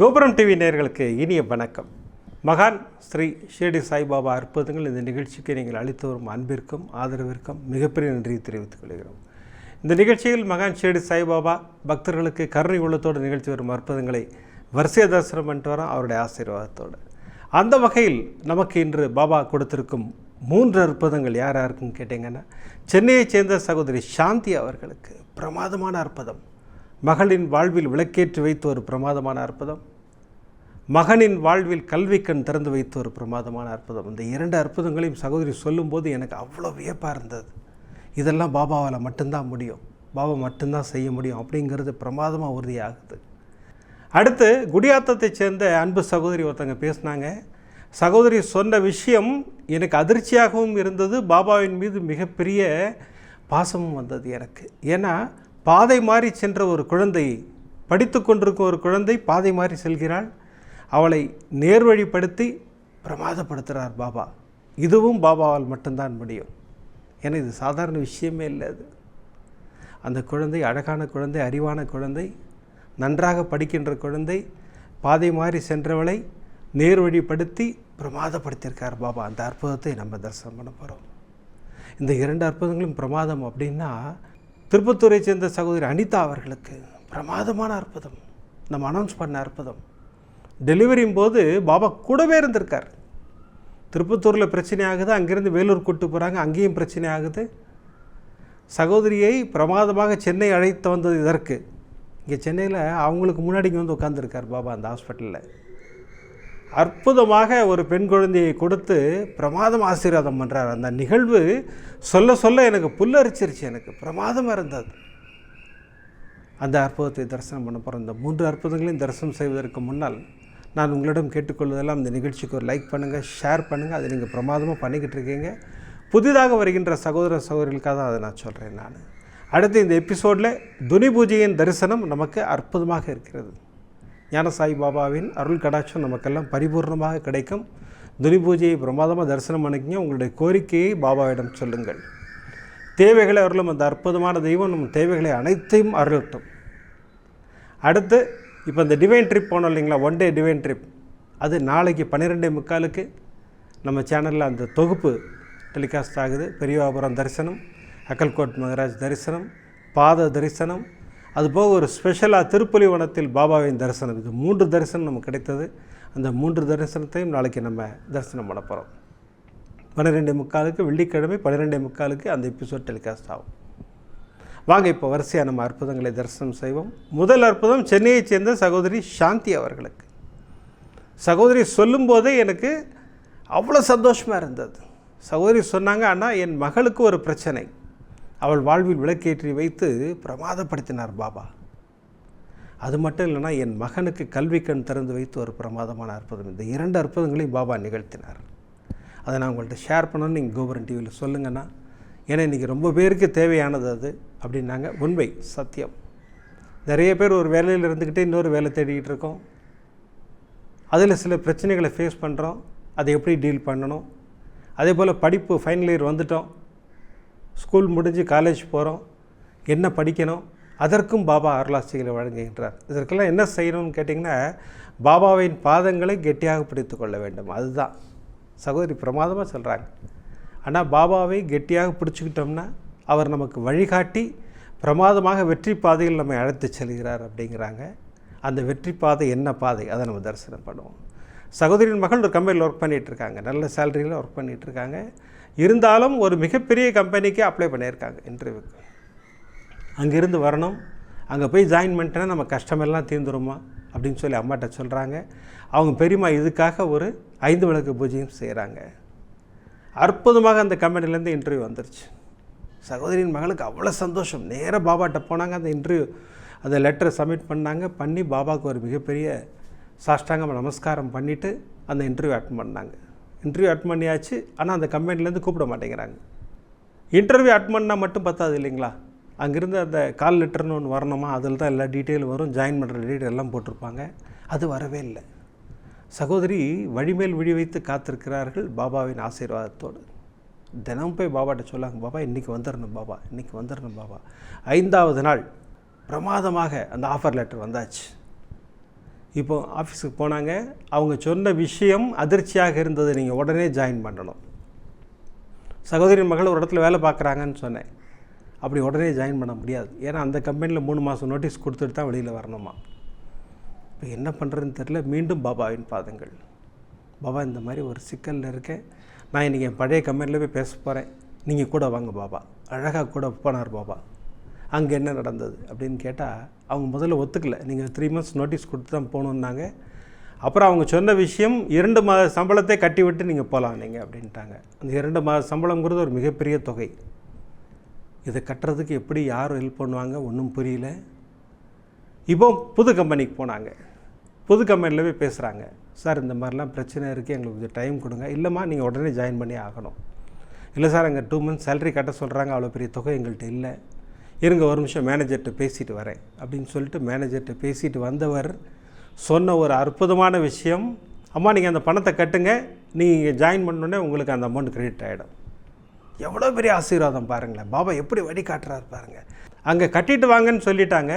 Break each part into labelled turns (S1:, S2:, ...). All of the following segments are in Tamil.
S1: கோபுரம் டிவி நேர்களுக்கு இனிய வணக்கம். மகான் ஸ்ரீ ஷிரடி சாய்பாபா அற்புதங்கள் இந்த நிகழ்ச்சிக்கு நீங்கள் அளித்து வரும் அன்பிற்கும் ஆதரவிற்கும் மிகப்பெரிய நன்றியை தெரிவித்துக் கொள்கிறோம். இந்த நிகழ்ச்சியில் மகான் ஷிரடி சாய்பாபா பக்தர்களுக்கு கருணை உள்ளத்தோடு நிகழ்ச்சி வரும் அற்புதங்களை வரிசைய தரிசனம் பண்ணிட்டு வரோம் அவருடைய ஆசீர்வாதத்தோடு. அந்த வகையில் நமக்கு இன்று பாபா கொடுத்திருக்கும் மூன்று அற்புதங்கள் யார் யாருக்குன்னு கேட்டிங்கன்னா சென்னையைச் சேர்ந்த சகோதரி சாந்தி அவர்களுக்கு பிரமாதமான அற்புதம். மகளின் வாழ்வில் விளக்கேற்றி வைத்த ஒரு பிரமாதமான அற்புதம். மகனின் வாழ்வில் கல்வி கண் திறந்து வைத்த ஒரு பிரமாதமான அற்புதம். இந்த இரண்டு அற்புதங்களையும் சகோதரி சொல்லும்போது எனக்கு அவ்வளோ வியப்பாக இருந்தது. இதெல்லாம் பாபாவால் மட்டும்தான் முடியும். பாபா மட்டும்தான் செய்ய முடியும் அப்படிங்கிறது பிரமாதமாக உறுதியாகுது. அடுத்து குடியாத்தத்தை சேர்ந்த அன்பு சகோதரி ஒருத்தங்க பேசினாங்க. சகோதரி சொன்ன விஷயம் எனக்கு அதிர்ச்சியாகவும் இருந்தது. பாபாவின் மீது மிகப்பெரிய பாசமும் வந்தது எனக்கு. ஏன்னா பாதை மாறி சென்ற ஒரு குழந்தை படித்து கொண்டிருக்கும் ஒரு குழந்தை பாதை மாறி செல்கிறாள். அவளை நேர்வழிப்படுத்தி பிரமாதப்படுத்துகிறார் பாபா. இதுவும் பாபாவால் மட்டும்தான் முடியும். ஏன்னா இது சாதாரண விஷயமே இல்லை அது. அந்த குழந்தை அழகான குழந்தை அறிவான குழந்தை நன்றாக படிக்கின்ற குழந்தை பாதை மாறி சென்றவளை நேர்வழிப்படுத்தி பிரமாதப்படுத்தியிருக்கார் பாபா. அந்த அற்புதத்தை நம்ம தரிசனம் பண்ண போகிறோம் இந்த இரண்டு அற்புதங்களும் பிரமாதம் அப்படின்னா திருப்பத்தூரை சேர்ந்த சகோதரி அனிதா அவர்களுக்கு பிரமாதமான அற்புதம். நம்ம அனௌன்ஸ் பண்ண அற்புதம். டெலிவரியும் போது பாபா கூடவே இருந்திருக்கார். திருப்பத்தூரில் பிரச்சனை ஆகுது அங்கேருந்து வேலூர் கூட்டு போகிறாங்க அங்கேயும் பிரச்சனை ஆகுது. சகோதரியை பிரமாதமாக சென்னை அழைத்து வந்தது இதற்கு. இங்கே சென்னையில் அவங்களுக்கு முன்னாடி இங்கே வந்து உட்காந்துருக்கார் பாபா அந்த ஹாஸ்பிட்டலில். அற்புதமாக ஒரு பெண் குழந்தையை கொடுத்து பிரமாதம் ஆசீர்வாதம் பண்ணுறார் அந்த நிகழ்வு சொல்ல சொல்ல எனக்கு புல்லரிச்சிருச்சு எனக்கு பிரமாதமாக இருந்தது. அந்த அற்புதத்தை தரிசனம் பண்ண போகிறோம் இந்த மூன்று அற்புதங்களையும் தரிசனம் செய்வதற்கு முன்னால் நான் உங்களிடம் கேட்டுக்கொள்வதெல்லாம் இந்த நிகழ்ச்சிக்கு ஒரு லைக் பண்ணுங்கள் ஷேர் பண்ணுங்கள் அதை நீங்கள் பிரமாதமாக பண்ணிக்கிட்டு இருக்கீங்க. புதிதாக வருகின்ற சகோதர சகோதரிகளுக்காக தான் அதை நான் சொல்கிறேன் நான். அடுத்து இந்த எபிசோடில் துனி பூஜையின் தரிசனம் நமக்கு அற்புதமாக இருக்கிறது. ஞானசாய் பாபாவின் அருள் கடாட்சம் நமக்கெல்லாம் பரிபூர்ணமாக கிடைக்கும். துனி பூஜையை பிரமாதமாக தரிசனம் பண்ணிக்கிங்க. உங்களுடைய கோரிக்கையை பாபாவிடம் சொல்லுங்கள். தேவைகளை அருளும் அந்த அற்புதமான தெய்வம் நம் தேவைகளை அனைத்தையும் அருளட்டும். அடுத்து இப்போ இந்த டிவைன் ட்ரிப் போனோம் இல்லைங்களா? ஒன் டே டிவைன் ட்ரிப் அது நாளைக்கு பன்னிரெண்டே முக்காலுக்கு நம்ம சேனலில் அந்த தொகுப்பு டெலிகாஸ்ட் ஆகுது. பெரியவாபுரம் தரிசனம் அக்கல்கோட் மகராஜ் தரிசனம் பாத தரிசனம் அதுபோக ஒரு ஸ்பெஷலாக திருப்புலிவனத்தில் பாபாவின் தரிசனம். இது மூன்று தரிசனம் நமக்கு கிடைத்தது. அந்த மூன்று தரிசனத்தையும் நாளைக்கு நம்ம தரிசனம் பண்ண போகிறோம் பன்னிரெண்டே முக்காலுக்கு வெள்ளிக்கிழமை பன்னிரெண்டே முக்காலுக்கு அந்த எபிசோட் டெலிகாஸ்ட் ஆகும். வாங்க இப்போ வரிசையாக நம்ம அற்புதங்களை தரிசனம் செய்வோம். முதல் அற்புதம் சென்னையைச் சேர்ந்த சகோதரி சாந்தி அவர்களுக்கு. சகோதரி சொல்லும்போதே எனக்கு அவ்வளோ சந்தோஷமாக இருந்தது. சகோதரி சொன்னாங்க ஆனால் என் மகளுக்கு ஒரு பிரச்சனை. அவள் வாழ்வில் விளக்கேற்றி வைத்து பிரமாதப்படுத்தினார் பாபா. அது மட்டும் இல்லைன்னா என் மகனுக்கு கல்வி கண் திறந்து வைத்து ஒரு பிரமாதமான அற்புதம். இந்த இரண்டு அற்புதங்களையும் பாபா நிகழ்த்தினார். அதை நான் உங்கள்கிட்ட ஷேர் பண்ணணும்னு நீங்கள் கோபுரன் டிவியில் சொல்லுங்கன்னா ஏன்னா இன்றைக்கி ரொம்ப பேருக்கு தேவையானது அது அப்படின்னாங்க உண்மை சத்தியம். நிறைய பேர் ஒரு வேலையில் இருந்துக்கிட்டே இன்னொரு வேலை தேடிக்கிட்டு இருக்கோம். அதில் சில பிரச்சனைகளை ஃபேஸ் பண்ணுறோம் அதை எப்படி டீல் பண்ணணும்? அதே போல் படிப்பு ஃபைனல் இயர் வந்துட்டோம். ஸ்கூல் முடிஞ்சு காலேஜ் போகிறோம் என்ன படிக்கணும்? அதற்கும் பாபா அருளாசிகளை வழங்குகின்றார். இதற்கெல்லாம் என்ன செய்யணும்னு கேட்டிங்கன்னா பாபாவின் பாதங்களை கெட்டியாக பிடித்து கொள்ள வேண்டும். அதுதான். சகோதரி பிரமாதமாக சொல்கிறாங்க ஆனால் பாபாவை கெட்டியாக பிடிச்சிக்கிட்டோம்னா அவர் நமக்கு வழிகாட்டி பிரமாதமாக வெற்றி பாதையில் நம்மை அழைத்து செல்கிறார் அப்படிங்கிறாங்க. அந்த வெற்றி பாதை என்ன பாதை? அதை நம்ம தரிசனம் பண்ணுவோம். சகோதரியின் மகள் ஒரு கம்பெனியில் ஒர்க் பண்ணிகிட்ருக்காங்க. நல்ல சேலரியில் ஒர்க் பண்ணிகிட்டு இருக்காங்க இருந்தாலும் ஒரு மிகப்பெரிய கம்பெனிக்கு அப்ளை பண்ணியிருக்காங்க இன்டர்வியூக்கு அங்கேருந்து வரணும். அங்கே போய் ஜாயின் பண்ணிட்டேன்னா நம்ம கஷ்டமெல்லாம் தீர்ந்துருமா? அப்படின்னு சொல்லி அம்மாட்ட சொல்கிறாங்க அவங்க பெரியம்மா இதுக்காக ஒரு ஐந்து விளக்கு பூஜையும் செய்கிறாங்க அற்புதமாக அந்த கம்பெனிலேருந்து இன்டர்வியூ வந்துருச்சு. சகோதரியின் மகளுக்கு அவ்வளோ சந்தோஷம். நேராக பாபாட்ட போனாங்க அந்த இன்டர்வியூ அந்த லெட்டரை சப்மிட் பண்ணாங்க பண்ணி பாபாவுக்கு ஒரு மிகப்பெரிய சாஷ்டாங்கம் நமஸ்காரம் பண்ணிவிட்டு அந்த இன்டர்வியூ அட்டன் பண்ணாங்க. இன்டர்வியூ அட்டன் பண்ணியாச்சு ஆனால் அந்த கம்பெனிலேருந்து கூப்பிட மாட்டேங்கிறாங்க. இன்டர்வியூ அட்டன் பண்ணால் மட்டும் பத்தாது இல்லைங்களா? அங்கேருந்து அந்த கால் லெட்டர்னு ஒன்று வரணுமா? அதில் தான் எல்லா டீட்டெயில் வரும். ஜாயின் பண்ணுற டீட்டெயில் எல்லாம் போட்டிருப்பாங்க. அது வரவே இல்லை. சகோதரி வழிமேல் விழி வைத்து காத்திருக்கிறார்கள் பாபாவின் ஆசீர்வாதத்தோடு. தினம் போய் பாபாட்ட சொல்லாங்க பாபா இன்றைக்கி வந்துடணும் பாபா இன்றைக்கி வந்துடணும் பாபா. ஐந்தாவது நாள் பிரமாதமாக அந்த ஆஃபர் லெட்டர் வந்தாச்சு. இப்போ ஆஃபீஸுக்கு போனாங்க. அவங்க சொன்ன விஷயம் அதிர்ச்சியாக இருந்தது நீங்கள் உடனே ஜாயின் பண்ணணும். சகோதரி மகள் ஒரு இடத்துல வேலை பார்க்குறாங்கன்னு சொன்னேன். அப்படி உடனே ஜாயின் பண்ண முடியாது. ஏன்னா அந்த கம்பெனியில் மூணு மாதம் நோட்டீஸ் கொடுத்துட்டு தான் வெளியில் வரணுமா? இப்போ என்ன பண்ணுறதுன்னு தெரில மீண்டும் பாபாவின் பாதங்கள். பாபா இந்த மாதிரி ஒரு சிக்கலில் இருக்கேன். நான் இன்றைக்கி என் பழைய கம்பெனியில் போய் பேச போகிறேன் நீங்கள் கூட வாங்க பாபா. அழகாக கூட போனார் பாபா. அங்கே என்ன நடந்தது அப்படின்னு கேட்டால் அவங்க முதல்ல ஒத்துக்கலை. நீங்கள் த்ரீ மந்த்ஸ் நோட்டீஸ் கொடுத்து தான் போகணுன்னாங்க அப்புறம் அவங்க சொன்ன விஷயம் இரண்டு மாத சம்பளத்தை கட்டி விட்டு நீங்கள் போகலாம் நீங்கள் அப்படின்ட்டாங்க. அந்த இரண்டு மாத சம்பளங்கிறது ஒரு மிகப்பெரிய தொகை. இதை கட்டுறதுக்கு எப்படி யார் ஹெல்ப் பண்ணுவாங்க? ஒன்றும் புரியல. இப்போ புது கம்பெனிக்கு போனாங்க. புது கம்பெனியில் போய் பேசுகிறாங்க சார் இந்த மாதிரிலாம் பிரச்சனை இருக்குது எங்களுக்கு கொஞ்சம் டைம் கொடுங்க. இல்லைம்மா நீங்கள் உடனே ஜாயின் பண்ணி ஆகணும். இல்லை சார் அங்கே டூ மந்த்ஸ் சேலரி கட்ட சொல்கிறாங்க அவ்வளோ பெரிய தொகை எங்கள்கிட்ட இல்லை. இருங்க ஒரு நிமிஷம் மேனேஜர்கிட்ட பேசிட்டு வரேன். அப்படின்னு சொல்லிட்டு மேனேஜர்கிட்ட பேசிட்டு வந்தவர் சொன்ன ஒரு அற்புதமான விஷயம் அம்மா நீங்கள் அந்த பணத்தை கட்டுங்க. நீங்கள் ஜாயின் பண்ணோடனே உங்களுக்கு அந்த அமௌண்ட் கிரெடிட் ஆகிடும் எவ்வளோ பெரிய ஆசீர்வாதம் பாருங்களேன். பாபா எப்படி வழி காட்டுறாரு பாருங்கள் அங்கே கட்டிட்டு வாங்கன்னு சொல்லிட்டாங்க.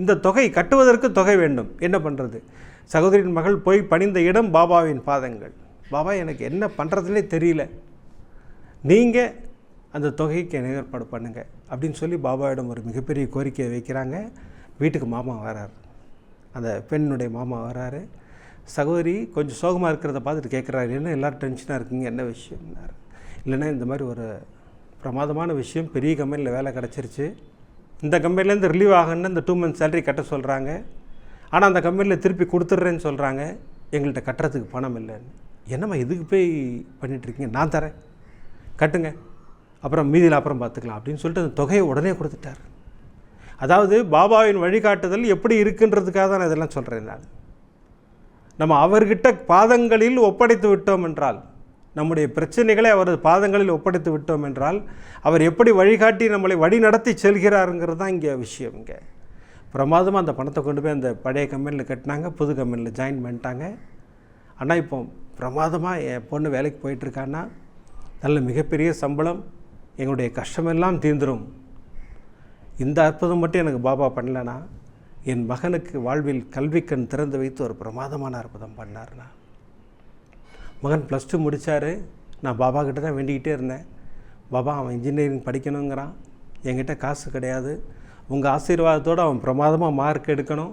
S1: இந்த தொகை கட்டுவதற்கு தொகை வேண்டும். என்ன பண்ணுறது சகோதரியின் மகள் போய் பணிந்த இடம் பாபாவின் பாதங்கள். பாபா எனக்கு என்ன பண்ணுறதுனே தெரியல. நீங்கள் அந்த தொகைக்கு என்ன ஏற்பாடு பண்ணுங்கள் அப்படின்னு சொல்லி பாபாவிடம் ஒரு மிகப்பெரிய கோரிக்கையை வைக்கிறாங்க. வீட்டுக்கு மாமா வரார். அந்த பெண்ணுடைய மாமா வராரு. சகோதரி கொஞ்சம் சோகமாக இருக்கிறத பார்த்துட்டு கேட்குறாரு என்ன எல்லோரும் டென்ஷனாக இருக்குங்க? என்ன விஷயம்னாரு? இல்லைன்னா இந்த மாதிரி ஒரு பிரமாதமான விஷயம் பெரிய கம்பெனியில் வேலை கிடச்சிருச்சு. இந்த கம்பெனிலேருந்து ரிலீவ் ஆகணுன்னு இந்த டூ மந்த்ஸ் சேலரி கட்ட சொல்கிறாங்க ஆனால் அந்த கம்பெனியில் திருப்பி கொடுத்துட்றேன்னு சொல்கிறாங்க எங்கள்கிட்ட கட்டுறதுக்கு பணம் இல்லைன்னு. என்னம்மா இதுக்கு போய் பண்ணிகிட்ருக்கீங்க நான் தரேன். கட்டுங்க. அப்புறம் மீதியில் அப்புறம் பார்த்துக்கலாம் அப்படின்னு சொல்லிட்டு அந்த தொகையை உடனே கொடுத்துட்டார். அதாவது பாபாவின் வழிகாட்டுதல் எப்படி இருக்குன்றதுக்காக தான் நான் இதெல்லாம் சொல்கிறேன் நான். நம்ம அவர்கிட்ட பாதங்களில் ஒப்படைத்து விட்டோம் என்றால் நம்முடைய பிரச்சனைகளை அவரது பாதங்களில் ஒப்படைத்து விட்டோம் என்றால் அவர் எப்படி வழிகாட்டி நம்மளை வழி நடத்தி செல்கிறாருங்கிறது தான் இங்கே விஷயம் இங்கே. பிரமாதமாக அந்த பணத்தை கொண்டு போய் அந்த பழைய கம்பெனியில் கட்டினாங்க புது கம்பெனியில் ஜாயின் பண்ணிட்டாங்க. ஆனால் இப்போ பிரமாதமாக என் பொண்ணு வேலைக்கு போயிட்டுருக்கான்னா நல்ல மிகப்பெரிய சம்பளம் எங்களுடைய கஷ்டமெல்லாம் தீர்ந்துடும் இந்த அற்புதம் மட்டும் எனக்கு பாபா பண்ணலனா என் மகனுக்கு வாழ்வில் கல்விக்கண் திறந்து வைத்து ஒரு பிரமாதமான அற்புதம் பண்ணார்னா மகன் ப்ளஸ் டூ முடித்தார் நான் பாபா கிட்ட தான் வேண்டிக்கிட்டே இருந்தேன். பாபா அவன் இன்ஜினியரிங் படிக்கணுங்கிறான். என்கிட்ட காசு கிடையாது. உங்கள் ஆசீர்வாதத்தோடு அவன் பிரமாதமாக மார்க் எடுக்கணும்.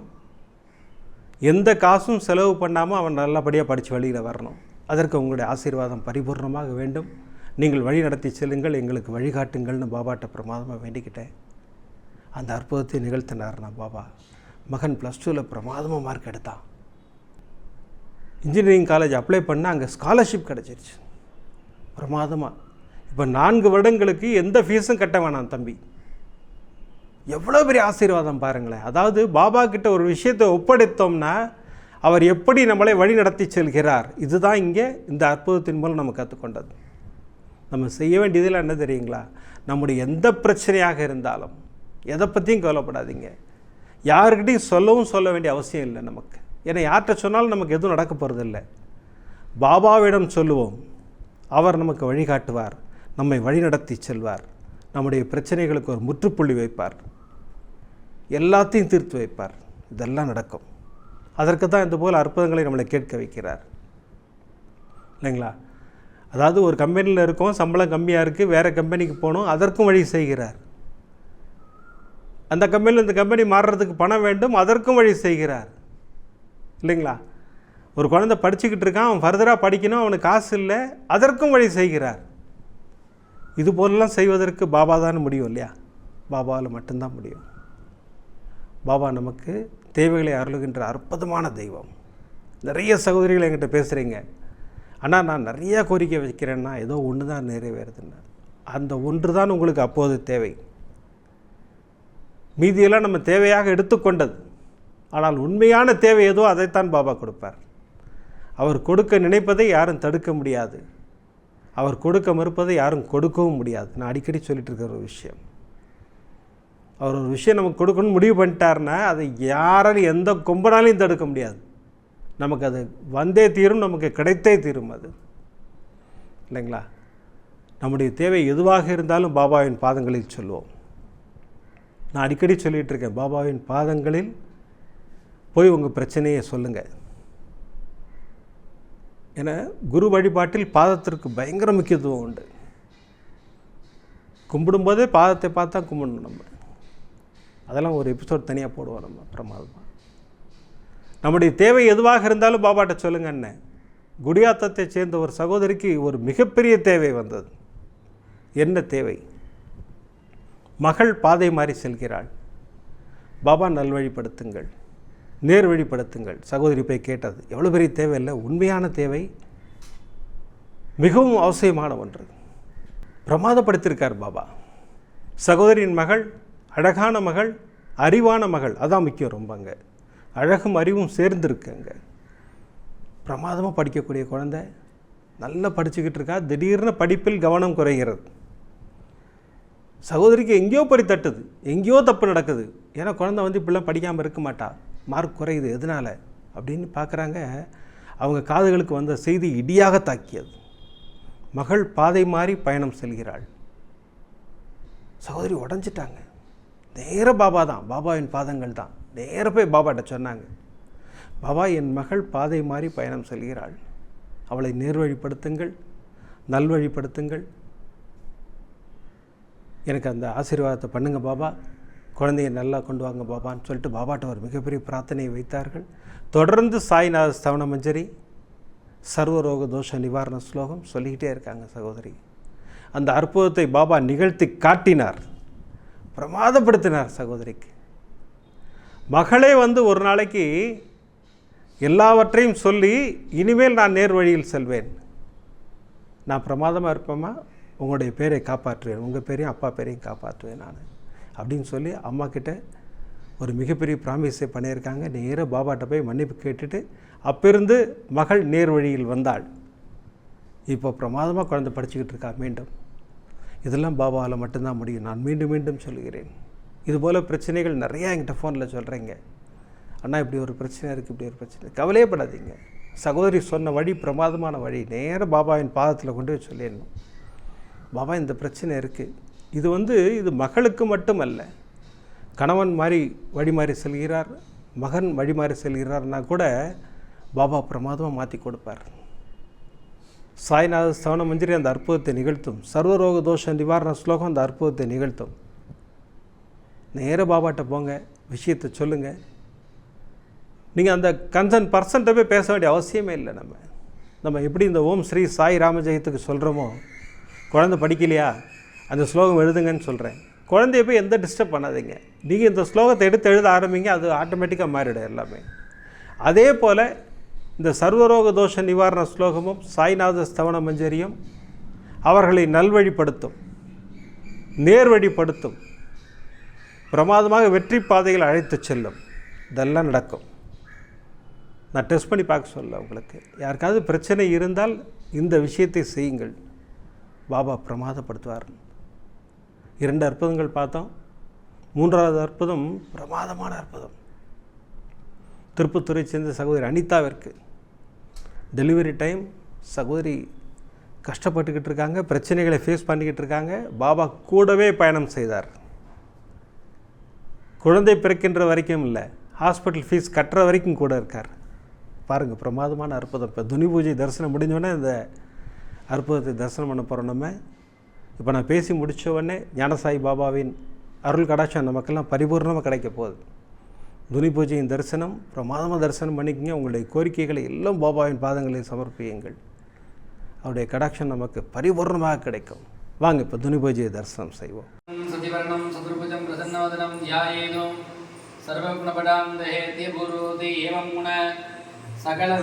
S1: எந்த காசும் செலவு பண்ணாமல் அவன் நல்லபடியாக படித்து வழியில் வரணும். அதற்கு உங்களுடைய ஆசீர்வாதம் பரிபூர்ணமாக வேண்டும். நீங்கள் வழி நடத்தி செல்லுங்கள் எங்களுக்கு வழிகாட்டுங்கள்னு பாபாட்ட பிரமாதமாக வேண்டிக்கிட்டேன். அந்த அற்புதத்தை நிகழ்த்தினார் நான் பாபா. மகன் ப்ளஸ் டூவில் பிரமாதமாக மார்க் எடுத்தான். இன்ஜினியரிங் காலேஜ் அப்ளை பண்ணால் அங்கே ஸ்காலர்ஷிப் கிடச்சிருச்சு. பிரமாதமாக இப்போ நான்கு வருடங்களுக்கு எந்த ஃபீஸும் கட்ட வேணாம் தம்பி. எவ்வளோ பெரிய ஆசீர்வாதம் பாருங்களேன். அதாவது பாபா கிட்ட ஒரு விஷயத்தை ஒப்படைத்தோம்னா அவர் எப்படி நம்மளை வழி நடத்தி செல்கிறார். இதுதான் இங்கே இந்த அற்புதத்தின் மூலம் நம்ம கற்றுக்கொண்டது. நம்ம செய்ய வேண்டியதில் என்ன தெரியுங்களா? நம்முடைய எந்த பிரச்சனையாக இருந்தாலும் எதை பற்றியும் கவலைப்படாதீங்க. யாருக்கிட்டையும் சொல்லவும் சொல்ல வேண்டிய அவசியம் இல்லை நமக்கு. ஏன்னா யார்கிட்ட சொன்னாலும் நமக்கு எதுவும் நடக்க போகிறதில்ல பாபாவிடம் சொல்லுவோம் அவர் நமக்கு வழிகாட்டுவார் நம்மை வழிநடத்தி செல்வார். நம்முடைய பிரச்சனைகளுக்கு ஒரு முற்றுப்புள்ளி வைப்பார். எல்லாத்தையும் தீர்த்து வைப்பார். இதெல்லாம் நடக்கும். அதற்கு தான் இந்த போல் அற்புதங்களை நம்மளை கேட்க வைக்கிறார். இல்லைங்களா? அதாவது ஒரு கம்பெனியில் இருக்கோம் சம்பளம் கம்மியாக இருக்குது வேறு கம்பெனிக்கு போகணும் அதற்கும் வழி செய்கிறார். அந்த கம்பெனியில் இந்த கம்பெனி மாறுறதுக்கு பணம் வேண்டும் அதற்கும் வழி செய்கிறார். இல்லைங்களா? ஒரு குழந்தை படிச்சுக்கிட்டு இருக்கான் அவன் ஃபர்தராக படிக்கணும் அவனுக்கு காசு இல்லை அதற்கும் வழி செய்கிறார். இது போலெல்லாம் செய்வதற்கு பாபா தான் முடியும் இல்லையா? பாபாவில் மட்டும்தான் முடியும். பாபா நமக்கு தேவைகளை அருளுகின்ற அற்புதமான தெய்வம். நிறைய சகோதரிகள் என்கிட்ட பேசுகிறீங்க ஆனால் நான் நிறையா கோரிக்கை வைக்கிறேன்னா ஏதோ ஒன்று தான் நிறைவேறுதுன்னு. அந்த ஒன்று தான் உங்களுக்கு அப்போது தேவை. மீதியெல்லாம் நம்ம தேவையாக எடுத்துக்கொண்டது. ஆனால் உண்மையான தேவை ஏதோ அதைத்தான் பாபா கொடுப்பார். அவர் கொடுக்க நினைப்பதை யாரும் தடுக்க முடியாது. அவர் கொடுக்க மறுப்பதை யாரும் கொடுக்கவும் முடியாது. நான் அடிக்கடி சொல்லிட்டு இருக்கிற ஒரு விஷயம். அவர் ஒரு விஷயம் நமக்கு கொடுக்கணும்னு முடிவு பண்ணிட்டாருன்னா அதை யாராலும் எந்த கொம்பனாலையும் தடுக்க முடியாது. நமக்கு அது வந்தே தீரும் நமக்கு கிடைத்தே தீரும் அது. இல்லைங்களா? நம்முடைய தேவை எதுவாக இருந்தாலும் பாபாவின் பாதங்களில் சொல்லுவோம். நான் அடிக்கடி சொல்லிகிட்டு இருக்கேன் பாபாவின் பாதங்களில் போய் உங்கள் பிரச்சனையை சொல்லுங்கள் என குரு வழிபாட்டில் பாதத்திற்கு பயங்கர முக்கியத்துவம் உண்டு. கும்பிடும்போதே பாதத்தை பார்த்தா கும்பிடணும் நம்ம. அதெல்லாம் ஒரு எபிசோட் தனியாக போடுவோம் நம்ம பிரமாதமாக நம்முடைய தேவை எதுவாக இருந்தாலும் பாபாட்ட சொல்லுங்க குடியாத்தத்தை சேர்ந்த ஒரு சகோதரிக்கு ஒரு மிகப்பெரிய தேவை வந்தது. என்ன தேவை? மகள் பாதை மாறி செல்கிறாள். பாபா நல்வழிப்படுத்துங்கள். நேர் வழிப்படுத்துங்கள். சகோதரி போய் கேட்டது. எவ்வளோ பெரிய தேவை இல்லை. உண்மையான தேவை. மிகவும் அவசியமான ஒன்று. பிரமாதப்படுத்தியிருக்கார் பாபா. சகோதரியின் மகள் அழகான மகள் அறிவான மகள். அதான் முக்கியம் ரொம்ப அங்கே அழகும் அறிவும் சேர்ந்துருக்குங்க. பிரமாதமாக படிக்கக்கூடிய குழந்தை. நல்லா படிச்சுக்கிட்டு இருக்கா. திடீர்னு படிப்பில் கவனம் குறைகிறது. சகோதரிக்கு எங்கேயோ பறி தட்டுது. எங்கேயோ தப்பு நடக்குது. ஏன்னா குழந்தை வந்து இப்படிலாம் படிக்காமல் இருக்க மாட்டா. மார்க் குறையுது. எதனால்? அப்படின்னு பார்க்குறாங்க. அவங்க காதுகளுக்கு வந்த செய்தி இடியாக தாக்கியது. மகள் பாதை மாறி பயணம் செல்கிறாள். சகோதரி உடஞ்சிட்டாங்க. நேர பாபா தான் பாபாவின் பாதங்கள் தான். நேர போய் பாபாட்ட சொன்னாங்க. பாபா என் மகள் பாதை மாறி பயணம் செல்கிறாள். அவளை நேர்வழிப்படுத்துங்கள் நல்வழிப்படுத்துங்கள். எனக்கு அந்த ஆசீர்வாதத்தை பண்ணுங்க பாபா. குழந்தைய நல்லா கொண்டு வாங்க பாபான்னு சொல்லிட்டு பாபாட்ட ஒரு மிகப்பெரிய பிரார்த்தனையை வைத்தார்கள். தொடர்ந்து சாய்நாத ஸ்தவன மஞ்சரி சர்வரோக தோஷ நிவாரண ஸ்லோகம் சொல்லிக்கிட்டே இருக்காங்க சகோதரி. அந்த அற்புதத்தை பாபா நிகழ்த்தி காட்டினார். பிரமாதப்படுத்தினார் சகோதரிக்கு. மகளே வந்து ஒரு நாளைக்கு எல்லாவற்றையும் சொல்லி இனிமேல் நான் நேர் வழியில் செல்வேன். நான் பிரமாதமாக இருப்பேம்மா? உங்களுடைய பேரை காப்பாற்றுவேன். உங்கள் பேரையும் அப்பா பேரையும் காப்பாற்றுவேன் நான். அப்படின்னு சொல்லி அம்மா கிட்ட ஒரு மிகப்பெரிய ப்ராமிஸை பண்ணியிருக்காங்க. நேராக பாபாட்ட போய் மன்னிப்பு கேட்டுட்டு அப்பிருந்து மகள் நேர் வழியில் வந்தாள். இப்போ பிரமாதமாக குழந்தை படிச்சுக்கிட்டு இருக்கா மீண்டும். இதெல்லாம் பாபாவால் மட்டும்தான் முடியும். நான் மீண்டும் மீண்டும் சொல்கிறேன் இதுபோல் பிரச்சனைகள் நிறையா என்கிட்ட ஃபோனில் சொல்கிறீங்க அண்ணா இப்படி ஒரு பிரச்சனை இருக்குது இப்படி ஒரு பிரச்சனை கவலையப்படாதீங்க சகோதரி சொன்ன வழி பிரமாதமான வழி. நேராக பாபாவின் பாதத்தில் கொண்டு போய் சொல்லிடணும். பாபா இந்த பிரச்சனை இருக்குது இது வந்து இது மகளுக்கு மட்டுமல்ல. கணவன் மாதிரி வழி மாறி செல்கிறார். மகன் வழி மாறி செல்கிறார்னா கூட பாபா பிரமாதமாக மாற்றி கொடுப்பார். சாய்நாத சவண மஞ்சரி அந்த அற்புதத்தை நிகழ்த்தும். சர்வரோக தோஷ நிவாரண ஸ்லோகம் அந்த அற்புதத்தை நிகழ்த்தும். நேர பாபாட்ட போங்க விஷயத்தை சொல்லுங்கள் நீங்கள் அந்த கன்சர்ன் பர்சன்ட்ட போய் பேச வேண்டிய அவசியமே இல்லை நம்ம. நம்ம எப்படி இந்த ஓம் ஸ்ரீ சாய் ராமஜெயத்துக்கு சொல்கிறோமோ குழந்தை படிக்கலையா அந்த ஸ்லோகம் எழுதுங்கன்னு சொல்கிறேன் குழந்தைய போய் எந்த டிஸ்டர்ப் பண்ணாதீங்க. நீங்கள் இந்த ஸ்லோகத்தை எடுத்து எழுத ஆரம்பிங்க அது ஆட்டோமேட்டிக்காக மாறிடும் எல்லாமே. அதே போல் இந்த சர்வரோக தோஷ நிவாரண ஸ்லோகமும் சாய்நாத ஸ்தவன மஞ்சரியும் அவர்களை நல்வழிப்படுத்தும் நேர்வழிப்படுத்தும் பிரமாதமாக வெற்றி பாதையில் அழைத்துச் செல்லும். இதெல்லாம் நடக்கும். நான் டெஸ்ட் பண்ணி பார்க்க சொல்ல உங்களுக்கு. யாருக்காவது பிரச்சனை இருந்தால் இந்த விஷயத்தை செய்யுங்கள். பாபா பிரமாதப்படுத்துவார். இரண்டு அற்புதங்கள் பார்த்தோம். மூன்றாவது அற்புதம் பிரமாதமான அற்புதம். திருப்பத்தூரை சேர்ந்த சகோதரி அனிதாவிற்கு. டெலிவரி டைம் சகோதரி கஷ்டப்பட்டுக்கிட்டு இருக்காங்க பிரச்சனைகளை ஃபேஸ் பண்ணிக்கிட்டு இருக்காங்க. பாபா கூடவே பயணம் செய்தார். குழந்தை பிறக்கின்ற வரைக்கும் இல்லை ஹாஸ்பிட்டல் ஃபீஸ் கட்டுற வரைக்கும் கூட இருக்கார். பாருங்கள் பிரமாதமான அற்புதம். இப்போ துணி பூஜை தரிசனம் முடிஞ்சோடனே இந்த அற்புதத்தை தரிசனம் பண்ண போகிறோம் நம்ம. இப்போ நான் பேசி முடித்த உடனே ஞானசாய் பாபாவின் அருள் கடாட்சம் நமக்கெல்லாம் பரிபூர்ணமாக கிடைக்க போகுது. துனி பூஜையின் தரிசனம் பிரமாதமாக தரிசனம் பண்ணிக்கங்க. உங்களுடைய கோரிக்கைகளை எல்லாம் பாபாவின் பாதங்களில் சமர்ப்பியுங்கள். அவருடைய கடாட்சம் நமக்கு பரிபூர்ணமாக கிடைக்கும். வாங்க இப்போ துனி பூஜையை தரிசனம் செய்வோம்.
S2: சதிவர்ணம் சதுர்புஜம் பிரசன்னவதனம் யாயேனும் சர்வகுணபடாம் தஹேத்திய பூர்வோதி ஏவம் குண சகல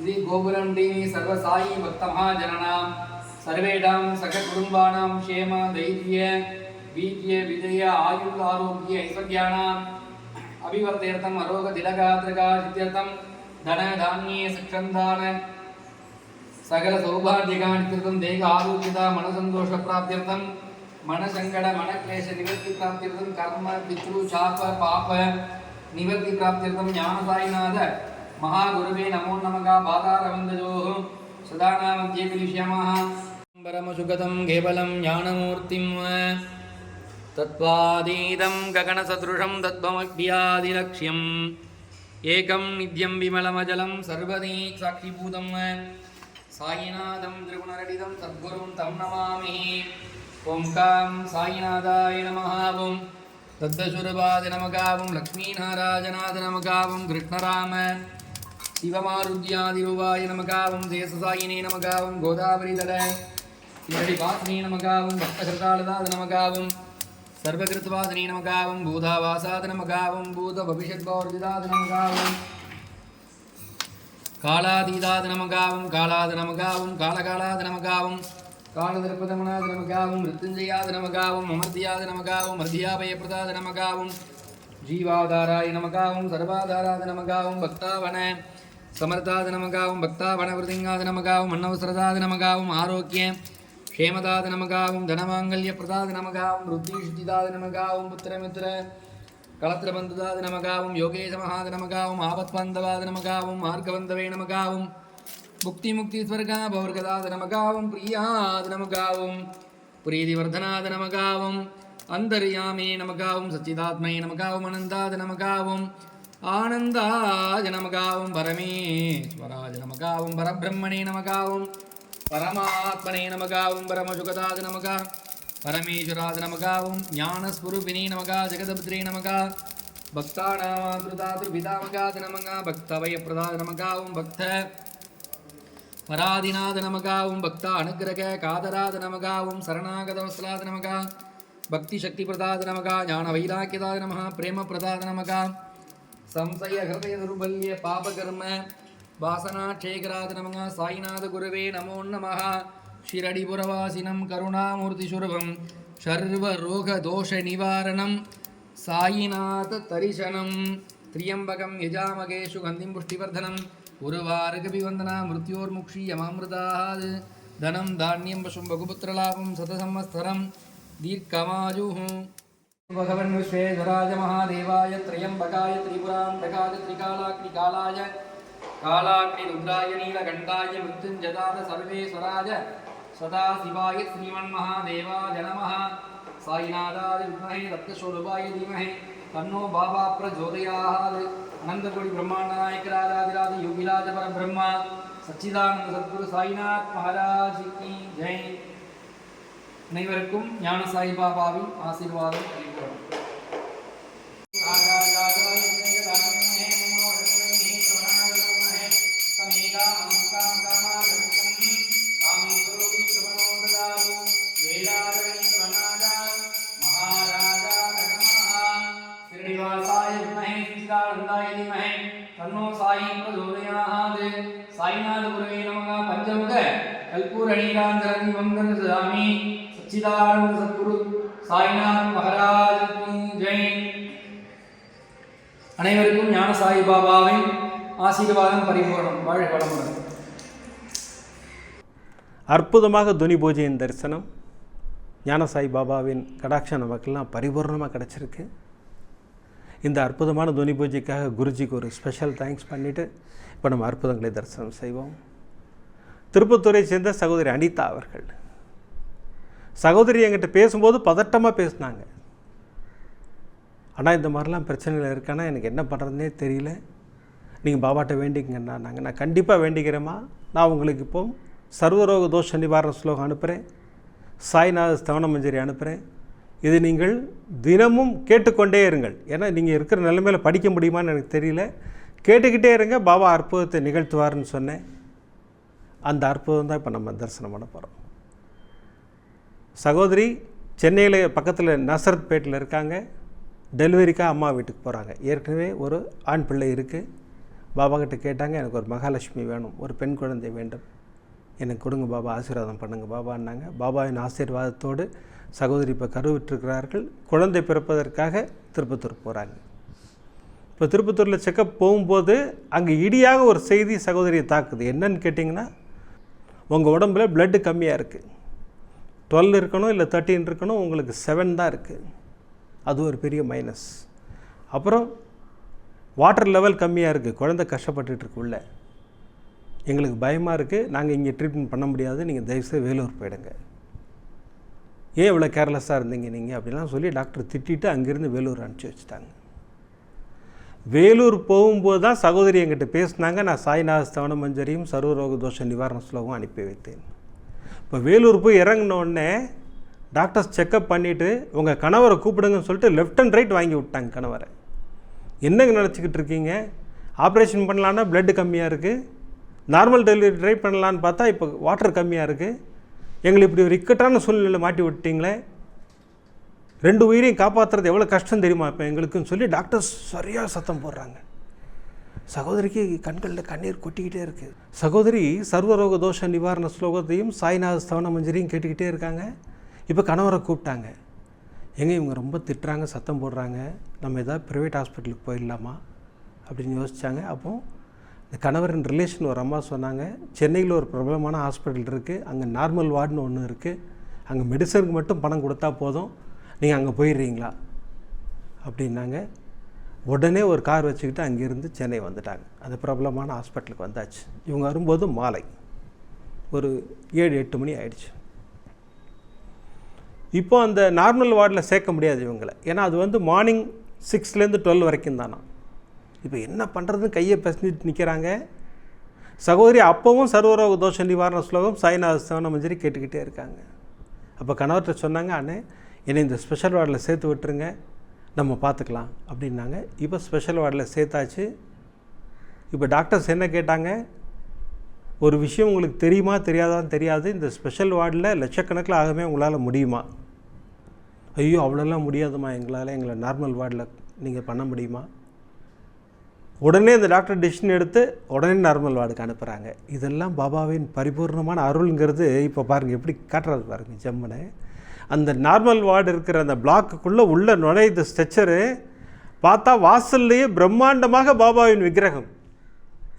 S2: இது கோபுரம் டீனி சர்வசாயி பக்தமஹா ஜனனாம். சர்வேடாம் சக குடும்பானாம் க்ஷேம தைரிய वीर्य, विजय आयु आरोग्य ऐश्वर्याण अभिवर्धयर्थम अरोग दिलगात्रका इत्यर्थम धन, धान्ये सक्षंधान सकल सौभाग्यगा इत्यर्थम देह, आरोग्यता मन संतोष प्राप्त्यर्थम मन संकट मन क्लेश निवृत्ति प्राप्त्यर्थम कर्म, पितृ, चाप, पाप निवृत्ति प्राप्त्यर्थम ज्ञान साईनाथ महागुरुवे, नमो नमः, बाधारविन्दजोः सदा नाम जय श्री परम सुगतम केवलम ज्ञानमूर्तिम तत्त्वादीदं गगनसदृशं तत्त्वमभ्यादिलक्ष्यम् एकं नित्यं विमलमजलं सर्वदी साक्षिभूतं सायिनाथं त्रिगुणरडितं सद्गुरुं तं नमामि ओंकां सायिनाथाय नमः ओं दत्तशुरपाद नमकावं लक्ष्मीनारायणाद नमकावं कृष्णराम शिवमारुद्यादिरूपाय नमकावं देशसायिने नमकावं गोदावरीधर शिवडिवासिने नमकावं भक्तकृतालदाद नमकावं सर्वकृतवासिने नमकावं भूधावासाद नमकावं भूतभविष्यद्गौर्जिदाद नमकावं காலாதீதாத நமகாவும் காலாத நமகாவும் காலகாலாத நமகாவும் காலதிருப்பதமனாத நமகாவும் மிருத்யுஞ்சயாத நமகாவும் அமர்த்தியாத நமகாவும் மர்த்தியாபயப்பிரதாத நமகாவும் ஜீவாதாராய நமகாவும் சர்வாதாராத நமகாவும் பக்தாவன சமர்த்தாத நமகாவும் பக்தாவன விருதிங்காத நமகாவும் அன்னவசரதாத நமகாவும் ஆரோக்கிய க்ஷேமதாத நமகாவும் தனமாங்கல்ய பிரதாத நமகாவும் ருத்திஷுத்திதாத நமகாவும் புத்திரமித்திர களத்திரபந்துதாத நமகாவும் யோகேಶ மகாத நமகாவும் ஆபத்பந்தவாத நமகாவும் மார்க்கவந்தவே நமகாவும் முக்தி முக்தி ஸ்வர்கா பௌர்கதாத நமகாவும் பிரியாத நமகாவும் பிரீதிவர்தனாத நமகாவும் அந்தர்யாமே நமகாவும் சச்சிதாத்மை நமகாவும் அனந்தாத நமகாவும் ஆனந்தாஜ நமகாவும் பரமேஸ்வராஜ நமகாவும் பரபிரம்மணே நமகாவும் பரமாத்மனே நமகாவும் பரமசுகதாது நமகா பரமேஸ்வராது நமகாவும் ஞானஸ்வரூபிணி நமகா ஜெகதபத்ரே நமகா பக்தானாமாதிருதாது பிதாமகாது நமகா பக்தவய பிரதாது நமகாவும் பக்த பராதிநாத நமகாவும் பக்த அனுகிரக காதராத நமகாவும் சரணாகதவஸ்லாத நமகா பக்தி சக்தி பிரதாத நமகா ஞான வைராக்கியதாத நமகா பிரேம பிரதாத நமகா சம்சய ஹிருதய துர்பல்ய பாபகர்ம வாசனாட்சேகராத நமகா சாய்நாத குருவே நமோ நமः ஷிரடிபுரவாசினம் கருணாமூர்த்திசுரபம் சர்வரோகதோஷநிவாரணம் சாயிநாத தரிசனம் திரியம்பகம் யஜாமகேஷு கந்திம் புஷ்டிவர்தனம் உருவாருகபிவந்தனா மிருத்யோர்முக்ஷீயமாமிருதாத் தனம் தானியம் பசும் பகுபுத்திரலாபம் சதசம்வத்சரம் தீர்க்கமாயுः भगवन् विश्वेश्वराय महादेवाय त्र्यम्बकाय त्रिपुरान्तकाय त्रिकालाग्निकालाय காலாக்னி ருத்ராய நீலகண்டாய மிருத்யுஞ்சதாத சர்வேஸ்வராஜ சதா சிவாய ஸ்ரீமன் மகாதேவாஜ நம சாயிநாதாய வித்மஹே ரத்னஸ்வரூபாய தீமஹே தன்னோ பாபா பிரஜோதயாது அனந்தகுடி பிரம்மாண்ட நாயக்கராஜாதிராஜ யோகிராஜ பரபிரம்மா. சச்சிதானந்த சத்குரு சாய்நாத் மகாராஜ் கி ஜெய். அனைவருக்கும் ஞான சாய் ஆசீர்வாதம் அறிவுறும் கல்பூர வந்தன சுவாமி சச்சிதானந்த சத்குரு சாய்நாத் மகராஜ் ஜெய். அனைவருக்கும் ஞான சாய் பாபாவின் ஆசீர்வாதம் பரிபூரணம். வாழ்க வளமுடன்.
S1: அற்புதமாக துனி பூஜையின் தரிசனம். ஞானசாய் பாபாவின் கடாட்சம் நமக்கெல்லாம் பரிபூர்ணமாக கிடச்சிருக்கு. இந்த அற்புதமான துனி பூஜைக்காக குருஜிக்கு ஒரு ஸ்பெஷல் தேங்க்ஸ் பண்ணிவிட்டு இப்போ நம்ம அற்புதங்களை தரிசனம் செய்வோம். திருப்பத்தூரை சேர்ந்த சகோதரி அனிதா அவர்கள். சகோதரி என்கிட்ட பேசும்போது பதட்டமாக பேசினாங்க. ஆனால் இந்த மாதிரிலாம் பிரச்சனைகள் இருக்கானா? எனக்கு என்ன பண்ணுறதுனே தெரியல. நீங்கள் பாபாட்ட வேண்டிக்கங்கண்ணா. நாங்கள் நான் கண்டிப்பாக வேண்டிக்கிறேம்மா. நான் உங்களுக்கு இப்போ சர்வரோக தோஷ நிவாரண ஸ்லோகம் அனுப்புகிறேன் சாய்நாத ஸ்தவன மஞ்சரி அனுப்புகிறேன் இது நீங்கள் தினமும் கேட்டுக்கொண்டே இருங்கள். ஏன்னா நீங்கள் இருக்கிற நிலைமையில் படிக்க முடியுமான்னு எனக்கு தெரியல. கேட்டுக்கிட்டே இருங்க. பாபா அற்புதத்தை நிகழ்த்துவார்னு சொன்னேன். அந்த அற்புதம் தான் இப்போ நம்ம தரிசனம் பண்ண போகிறோம் சகோதரி சென்னையில் பக்கத்தில் நசரத்பேட்டில் இருக்காங்க. டெலிவரிக்காக அம்மா வீட்டுக்கு போகிறாங்க ஏற்கனவே ஒரு ஆண் பிள்ளை இருக்குது பாபா கிட்ட கேட்டாங்க எனக்கு ஒரு மகாலட்சுமி வேணும். ஒரு பெண் குழந்தை வேண்டும். எனக்கு கொடுங்க பாபா ஆசீர்வாதம் பண்ணுங்கள் பாபான்னாங்க. பாபாவின் ஆசீர்வாதத்தோடு சகோதரி இப்போ கருவிட்டிருக்கிறார்கள் குழந்தை பிறப்பதற்காக திருப்பத்தூர் போகிறாங்க இப்போ திருப்பத்தூரில் செக்கப் போகும்போது அங்கே இடியாக ஒரு செய்தி சகோதரியை தாக்குது. என்னன்னு கேட்டிங்கன்னா உங்கள் உடம்புல பிளட்டு கம்மியாக இருக்குது டுவெல் இருக்கணும் இல்லை தேர்ட்டின் இருக்கணும் உங்களுக்கு செவன் தான் இருக்குது அது ஒரு பெரிய மைனஸ் அப்புறம் வாட்டர் லெவல் கம்மியாக இருக்குது குழந்தை கஷ்டப்பட்டுருக்கு இருக்கு உள்ள. எங்களுக்கு பயமாக இருக்குது நாங்கள் இங்கே ட்ரீட்மெண்ட் பண்ண முடியாது. நீங்கள் தயவுசெய்து வேலூர் போயிடுங்க. ஏன் இவ்வளோ கேர்லெஸ்ஸாக இருந்தீங்க நீங்கள் அப்படிலாம் சொல்லி டாக்டர் திட்டிட்டு அங்கேருந்து வேலூர் அனுப்பிச்சி வச்சுட்டாங்க. வேலூர் போகும்போது தான் சகோதரி என்கிட்ட பேசினாங்க. நான் சாய்நாத ஸ்தவன மஞ்சரியும் சர்வரோக தோஷ நிவாரண ஸ்லோகம் அனுப்பி வைத்தேன். இப்போ வேலூர் போய் இறங்கினோடனே டாக்டர்ஸ் செக்கப் பண்ணிவிட்டு உங்கள் கணவரை கூப்பிடுங்கன்னு சொல்லிட்டு லெஃப்ட் அண்ட் ரைட் வாங்கி விட்டாங்க கணவரை. என்னங்க நினச்சிக்கிட்டு இருக்கீங்க? ஆப்ரேஷன் பண்ணலான்னா blood கம்மியாக இருக்குது நார்மல் டெலிவரி ட்ரை பண்ணலான்னு பார்த்தா இப்போ வாட்டர் கம்மியாக இருக்குது எங்களை இப்படி ஒரு இக்கட்டான சூழ்நிலையில் மாட்டி விட்டீங்களே. ரெண்டு உயிரையும் காப்பாற்றுறது எவ்வளோ கஷ்டம் தெரியுமா? இப்போ எங்களுக்குன்னு சொல்லி டாக்டர்ஸ் சரியாக சத்தம் போடுறாங்க. சகோதரிக்கு கண்களில் கண்ணீர் கொட்டிக்கிட்டே இருக்குது சகோதரி சர்வரோக தோஷ நிவாரண ஸ்லோகத்தையும் சாய்நாத ஸ்தவன மஞ்சரியும் கேட்டுக்கிட்டே இருக்காங்க. இப்போ கணவரை கூப்பிட்டாங்க. எங்கே இவங்க ரொம்ப திட்டுறாங்க சத்தம் போடுறாங்க. நம்ம ஏதாவது ப்ரைவேட் ஹாஸ்பிட்டலுக்கு போயிடலாமா? அப்படின்னு யோசிச்சாங்க. அப்போது இந்த கணவரின் ரிலேஷன் ஒரு அம்மா சொன்னாங்க. சென்னையில் ஒரு பிரபலமான ஹாஸ்பிட்டல் இருக்குது அங்கே நார்மல் வார்டுன்னு ஒன்று இருக்குது அங்கே மெடிசனுக்கு மட்டும் பணம் கொடுத்தா போதும். நீங்கள் அங்கே போயிடுறீங்களா? அப்படின்னாங்க. உடனே ஒரு கார் வச்சுக்கிட்டு அங்கேருந்து சென்னை வந்துட்டாங்க. அந்த பிரபலமான ஹாஸ்பிட்டலுக்கு வந்தாச்சு. இவங்க வரும்போது மாலை. ஒரு ஏழு எட்டு மணி ஆயிடுச்சு. இப்போ அந்த நார்மல் வார்டில் சேர்க்க முடியாது இவங்களை. ஏன்னா அது வந்து மார்னிங் சிக்ஸ்லேருந்து டுவெல் வரைக்கும் தானா. இப்போ என்ன பண்ணுறதுன்னு கையை பிசைஞ்சிட்டு நிற்கிறாங்க சகோதரி அப்போவும் சர்வரோக தோஷ நிவாரண ஸ்லோகம் சாய்நாத மஞ்சரி கேட்டுக்கிட்டே இருக்காங்க. அப்போ கணவர்கிட்ட சொன்னாங்க அண்ணே என்னை இந்த ஸ்பெஷல் வார்டில் சேர்த்து விட்டுருங்க நம்ம பார்த்துக்கலாம் அப்படின்னாங்க. இப்போ ஸ்பெஷல் வார்டில் சேர்த்தாச்சு. இப்போ டாக்டர்ஸ் என்ன கேட்டாங்க? ஒரு விஷயம் உங்களுக்கு தெரியுமா தெரியாதான்னு தெரியாது. இந்த ஸ்பெஷல் வார்டில் லட்சக்கணக்கில் ஆகவே உங்களால் முடியுமா? ஐயோ அவ்வளோலாம் முடியாதுமா எங்களால் எங்களை நார்மல் வார்டில் நீங்கள் பண்ண முடியுமா? உடனே இந்த டாக்டர் டிசிஷன் எடுத்து உடனே நார்மல் வார்டுக்கு அனுப்புகிறாங்க இதெல்லாம் பாபாவின் பரிபூர்ணமான அருள்ங்கிறது இப்போ பாருங்கள் எப்படி காட்டுறது பாருங்கள் ஜம்முனை அந்த நார்மல் வார்டு இருக்கிற அந்த பிளாக்குக்குள்ளே உள்ள நுழையுது ஸ்ட்ரெச்சரு பார்த்தா வாசல்லையே பிரம்மாண்டமாக பாபாவின் விக்கிரகம்.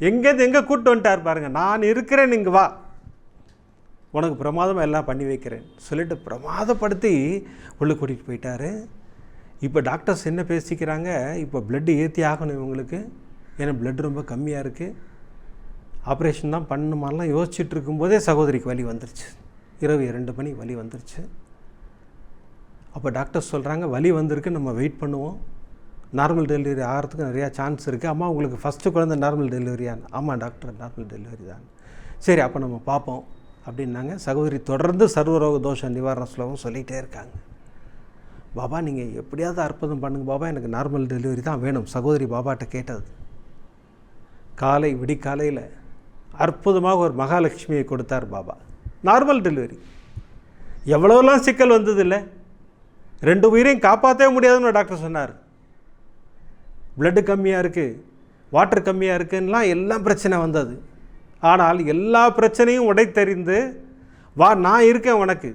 S1: எங்கேருந்து எங்கே கூட்டு வந்துட்டார் பாருங்கள் நான் இருக்கிறேன் இங்கே வா. உனக்கு பிரமாதமாக எல்லாம் பண்ணி வைக்கிறேன். சொல்லிட்டு பிரமாதப்படுத்தி உள்ளே கூட்டிகிட்டு போயிட்டாரு. இப்போ டாக்டர்ஸ் என்ன பேசிக்கிறாங்க? இப்போ பிளட்டு ஏற்றி ஆகணும் இவங்களுக்கு. ஏன்னா பிளட் ரொம்ப கம்மியாக இருக்குது ஆப்ரேஷன் தான் பண்ணணுமாலாம் யோசிச்சுட்டு இருக்கும்போதே சகோதரிக்கு வலி வந்துருச்சு. இரவு இரண்டு மணி வலி வந்துருச்சு. அப்போ டாக்டர் சொல்கிறாங்க வலி வந்திருக்கு நம்ம வெயிட் பண்ணுவோம். நார்மல் டெலிவரி ஆகிறதுக்கு நிறையா சான்ஸ் இருக்குது அம்மா உங்களுக்கு ஃபஸ்ட்டு குழந்தை நார்மல் டெலிவரியான் ஆமாம் டாக்டர் நார்மல் டெலிவரி தான். சரி அப்போ நம்ம பார்ப்போம் அப்படின்னாங்க. சகோதரி தொடர்ந்து சர்வரோக தோஷ நிவாரண ஸ்லோகம் சொல்லிகிட்டே இருக்காங்க. பாபா நீங்கள் எப்படியாவது அற்புதம் பண்ணுங்க பாபா எனக்கு நார்மல் டெலிவரி தான் வேணும். சகோதரி பாபாட்ட கேட்டது. காலை விடிக்காலையில் அற்புதமாக ஒரு மகாலட்சுமியை கொடுத்தார் பாபா. நார்மல் டெலிவரி எவ்வளோலாம் சிக்கல் வந்ததில்லை? ரெண்டு உயிரையும் காப்பாற்றவே முடியாதுன்னு டாக்டர் சொன்னார். பிளட்டு கம்மியாக இருக்குது வாட்டர் கம்மியாக இருக்குன்னெலாம் எல்லாம் பிரச்சனை வந்தது. ஆனால் எல்லா பிரச்சனையும் உடைத்தெறிந்து வா நான் இருக்கேன் உனக்கு.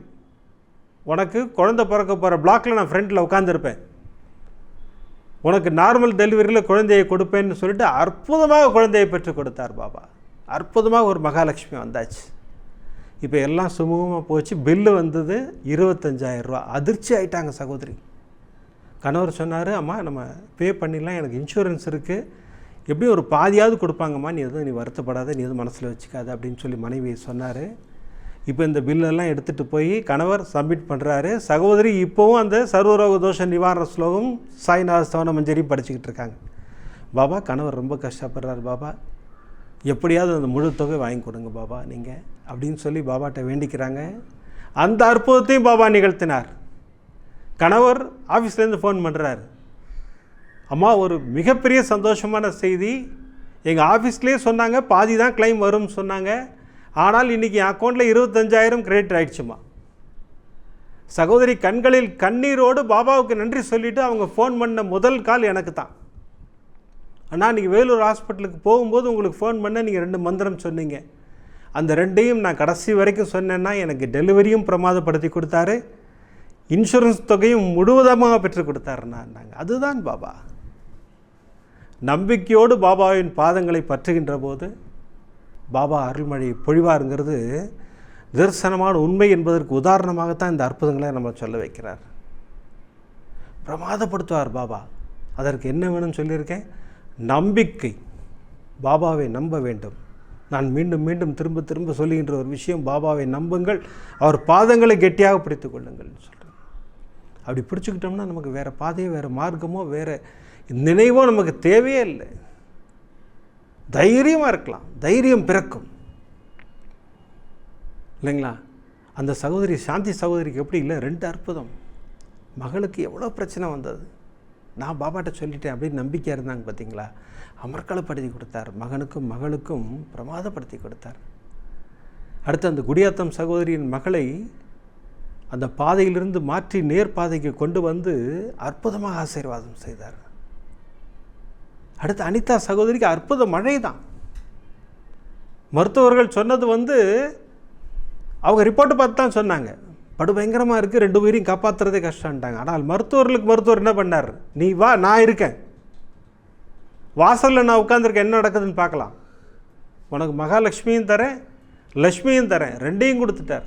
S1: உனக்கு குழந்தை பிறக்க போகிற பிளாக்கில் நான் ஃப்ரண்ட்டில் உட்காந்துருப்பேன் உனக்கு நார்மல் டெலிவரியில் குழந்தையை கொடுப்பேன்னு சொல்லிட்டு அற்புதமாக குழந்தையை பெற்று கொடுத்தார் பாபா. அற்புதமாக ஒரு மகாலட்சுமி வந்தாச்சு. இப்போ எல்லாம் சுமூகமாக போச்சு. பில்லு வந்தது இருபத்தஞ்சாயிரரூபா அதிர்ச்சி ஆயிட்டாங்க சகோதரி. கணவர் சொன்னார் அம்மா நம்ம பே பண்ணிடலாம். எனக்கு இன்சூரன்ஸ் இருக்குது எப்படியும் ஒரு பாதியாவது கொடுப்பாங்கம்மா. நீ எதுவும் நீ வருத்தப்படாத. நீ எதுவும் மனசில் வச்சுக்காது. அப்படின்னு சொல்லி மனைவி சொன்னார். இப்போ இந்த பில்லெல்லாம் எடுத்துகிட்டு போய் கணவர் சப்மிட் பண்ணுறாரு சகோதரி இப்போவும் அந்த சர்வரோக தோஷ நிவாரண ஸ்லோகம் சாய்நாத ஸ்தவன மஞ்சரி படிச்சுக்கிட்டு இருக்காங்க. பாபா கணவர் ரொம்ப கஷ்டப்படுறாரு பாபா. எப்படியாவது அந்த முழு தொகை வாங்கி கொடுங்க பாபா நீங்கள் அப்படின்னு சொல்லி பாபாட்ட வேண்டிக்கிறாங்க. அந்த அற்புதத்தையும் பாபா நிகழ்த்தினார். கணவர் ஆஃபீஸ்லேருந்து ஃபோன் பண்ணுறார் அம்மா ஒரு மிகப்பெரிய சந்தோஷமான செய்தி. எங்கள் ஆஃபீஸ்லேயே சொன்னாங்க பாதி தான் கிளைம் வரும்னு சொன்னாங்க. ஆனால் இன்றைக்கி என் அக்கௌண்ட்டில் இருபத்தஞ்சாயிரம் கிரெடிட் ஆகிடுச்சுமா சகோதரி கண்களில் கண்ணீரோடு பாபாவுக்கு நன்றி சொல்லிவிட்டு அவங்க ஃபோன் பண்ண முதல் கால் எனக்கு தான். அண்ணா இன்றைக்கி வேலூர் ஹாஸ்பிட்டலுக்கு போகும்போது உங்களுக்கு ஃபோன் பண்ண நீங்கள் ரெண்டு மந்திரம் சொன்னீங்க. அந்த ரெண்டையும் நான் கடைசி வரைக்கும் சொன்னேன்னா எனக்கு டெலிவரியும் பிரமாதப்படுத்தி கொடுத்தாரு. இன்சூரன்ஸ் தொகையும் முழுவதமாக பெற்றுக் கொடுத்தாருண்ணா அதுதான் பாபா. நம்பிக்கையோடு பாபாவின் பாதங்களை பற்றுகின்ற போது பாபா அருள்மழை பொழிவாருங்கிறது நிதர்சனமான உண்மை என்பதற்கு உதாரணமாகத்தான் இந்த அற்புதங்களை நம்ம சொல்ல வைக்கிறார். பிரமாதப்படுத்துவார் பாபா. அதற்கு என்ன வேணும்னு சொல்லியிருக்கேன்? நம்பிக்கை. பாபாவை நம்ப வேண்டும். நான் மீண்டும் மீண்டும் திரும்ப திரும்ப சொல்லுகின்ற ஒரு விஷயம் பாபாவை நம்புங்கள் அவர் பாதங்களை கெட்டியாக பிடித்து கொள்ளுங்கள்னு சொல்கிறேன் அப்படி பிடிச்சிக்கிட்டோம்னா நமக்கு வேறு பாதையோ வேறு மார்க்கமோ வேறு நினைவோ நமக்கு தேவையே இல்லை. தைரியமாக இருக்கலாம். தைரியம் பிறக்கும். இல்லைங்களா? அந்த சகோதரி சாந்தி சகோதரிக்கு எப்படி இல்லை? ரெண்டு அற்புதம். மகளுக்கு எவ்வளோ பிரச்சனை வந்தது? நான் பாபாட்ட சொல்லிட்டேன் அப்படின்னு நம்பிக்கையாக இருந்தாங்க பார்த்தீங்களா? அமர்க்களப்படுத்தி கொடுத்தார். மகனுக்கும் மகளுக்கும் பிரமாதப்படுத்தி கொடுத்தார். அடுத்து அந்த குடியாத்தம் சகோதரியின் மகளை அந்த பாதையிலிருந்து மாற்றி நேர் பாதைக்கு கொண்டு வந்து அற்புதமாக ஆசீர்வாதம் செய்தார். அடுத்து அனிதா சகோதரிக்கு அற்புத மழை தான். மருத்துவர்கள் சொன்னது வந்து அவங்க ரிப்போர்ட்டு பார்த்து தான் சொன்னாங்க. படுபயங்கரமாக இருக்குது ரெண்டு உயிரையும் காப்பாற்றுறதே கஷ்டம்ட்டாங்க ஆனால் மருத்துவர்களுக்கு மருத்துவர் என்ன பண்ணார்? நீ வா நான் இருக்கேன். வாசலில் நான் உட்காந்துருக்கேன் என்ன நடக்குதுன்னு பார்க்கலாம். உனக்கு மகாலட்சுமியும் தரேன் லக்ஷ்மியும் தரேன். ரெண்டையும் கொடுத்துட்டார்.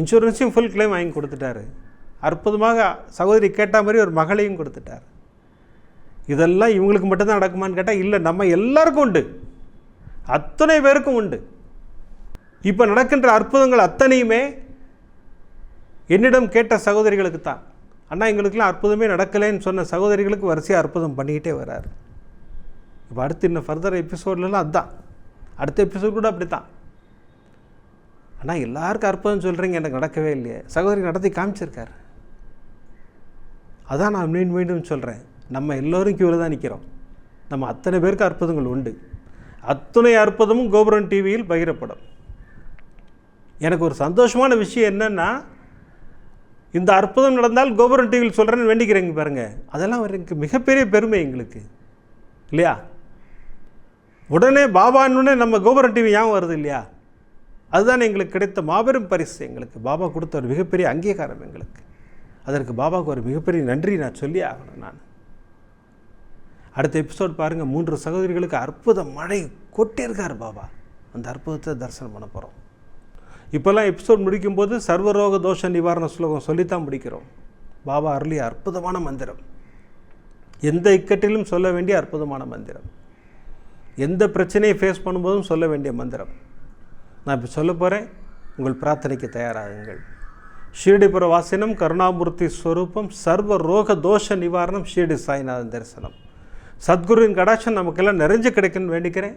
S1: இன்சூரன்ஸையும் ஃபுல் கிளைம் வாங்கி கொடுத்துட்டாரு. அற்புதமாக சகோதரி கேட்ட மாதிரி ஒரு மகளையும் கொடுத்துட்டார். இதெல்லாம் இவங்களுக்கு மட்டும்தான் நடக்குமான்னு கேட்டால் இல்லை நம்ம எல்லாருக்கும் உண்டு. அத்தனை பேருக்கும் உண்டு. இப்போ நடக்கின்ற அற்புதங்கள் அத்தனையுமே என்னிடம் கேட்ட சகோதரிகளுக்கு தான் அண்ணா எங்களுக்கெல்லாம் அற்புதமே நடக்கலைன்னு சொன்ன சகோதரிகளுக்கு வரிசையாக அற்புதம் பண்ணிக்கிட்டே வராரு. இப்போ அடுத்து இன்னும் ஃபர்தர் எபிசோட்லலாம் அதுதான் அடுத்த எபிசோட் கூட அப்படி தான் ஆனால் எல்லாருக்கும் அற்புதம் சொல்கிறீங்க எனக்கு நடக்கவே இல்லையே. சகோதரி நடத்தி காமிச்சிருக்காரு. அதான் நான் மீண்டும் மீண்டும் சொல்கிறேன் நம்ம எல்லோரும் கியூவில் தான் நிற்கிறோம் நம்ம அத்தனை பேருக்கு அற்புதங்கள் உண்டு. அத்துணை அற்புதமும் கோபுரம் டிவியில் பகிரப்படும். எனக்கு ஒரு சந்தோஷமான விஷயம் என்னென்னா இந்த அற்புதம் நடந்தால் கோபுரம் டிவியில் சொல்கிறேன்னு வேண்டிக்கிறேங்க பாருங்கள் அதெல்லாம் எனக்கு மிகப்பெரிய பெருமை எங்களுக்கு. இல்லையா? உடனே பாபான்னு நம்ம கோபுரம் டிவி ஏன் வருது இல்லையா? அதுதான் எங்களுக்கு கிடைத்த மாபெரும் பரிசு எங்களுக்கு. பாபா கொடுத்த ஒரு மிகப்பெரிய அங்கீகாரம் எங்களுக்கு. அதற்கு பாபாவுக்கு ஒரு மிகப்பெரிய நன்றி நான் சொல்லி ஆகணும் நான். அடுத்த எபிசோட் பாருங்கள் மூன்று சகோதரிகளுக்கு அற்புத மழை கொட்டியிருக்கார் பாபா. அந்த அற்புதத்தை தரிசனம் பண்ண போகிறோம் இப்போல்லாம் எபிசோட் முடிக்கும்போது சர்வரோக தோஷ நிவாரண ஸ்லோகம் சொல்லித்தான் முடிக்கிறோம். பாபா அருளிய அற்புதமான மந்திரம். எந்த இக்கட்டிலும் சொல்ல வேண்டிய அற்புதமான மந்திரம். எந்த பிரச்சனையை ஃபேஸ் பண்ணும்போதும் சொல்ல வேண்டிய மந்திரம். நான் இப்போ சொல்ல போகிறேன் உங்கள் பிரார்த்தனைக்கு தயாராகுங்கள். ஷீர்டிபுர வாசினம் கருணாமூர்த்தி ஸ்வரூபம் சர்வ ரோக தோஷ நிவாரணம் ஷீர்டி சாய்நாதன் தரிசனம். சத்குருவின் கடாட்சம் நமக்கெல்லாம் நிறைஞ்சு கிடைக்குன்னு வேண்டிக்கிறேன்.